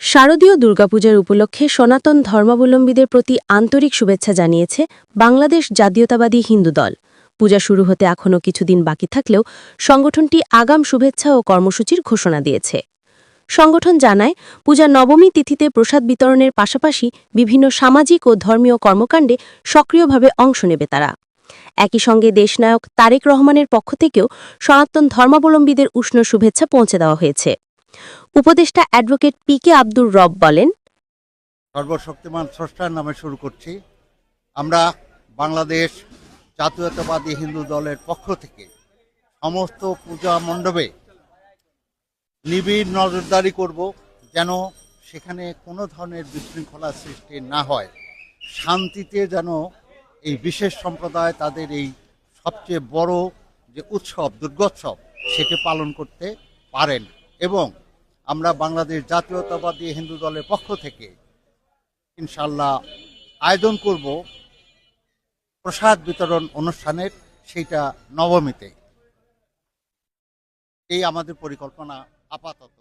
শারদীয় দুর্গাপূজার উপলক্ষে সনাতন ধর্মাবলম্বীদের প্রতি আন্তরিক শুভেচ্ছা জানিয়েছে বাংলাদেশ জাতীয়তাবাদী হিন্দু দল। পূজা শুরু হতে এখনও কিছুদিন বাকি থাকলেও সংগঠনটি আগাম শুভেচ্ছা ও কর্মসূচির ঘোষণা দিয়েছে। সংগঠন জানায়, পূজা নবমী তিথিতে প্রসাদ বিতরণের পাশাপাশি বিভিন্ন সামাজিক ও ধর্মীয় কর্মকাণ্ডে সক্রিয়ভাবে অংশ নেবে তারা। একই সঙ্গে দেশনায়ক তারেক রহমানের পক্ষ থেকেও সনাতন ধর্মাবলম্বীদের উষ্ণ শুভেচ্ছা পৌঁছে দেওয়া হয়েছে। উপদেষ্টা অ্যাডভোকেট পি কে আব্দুর রব বলেন, সর্বশক্তিমান স্রষ্টার নামে শুরু করছি। আমরা বাংলাদেশ জাতীয়তাবাদী হিন্দু দলের পক্ষ থেকে সমস্ত পূজা মণ্ডপে নিবিড় নজরদারি করব যেন সেখানে কোনো ধরনের বিশৃঙ্খলা সৃষ্টি না হয়। শান্তিতে যেন এই বিশেষ সম্প্রদায় তাদের এই সবচেয়ে বড় যে উৎসব, দুর্গোৎসব, সেটি পালন করতে পারেন এবং আমরা বাংলাদেশ জাতীয়তাবাদী হিন্দু দলের পক্ষ থেকে ইনশাল্লাহ আয়োজন করব প্রসাদ বিতরণ অনুষ্ঠানের সেইটা নবমীতে। এই আমাদের পরিকল্পনা আপাতত।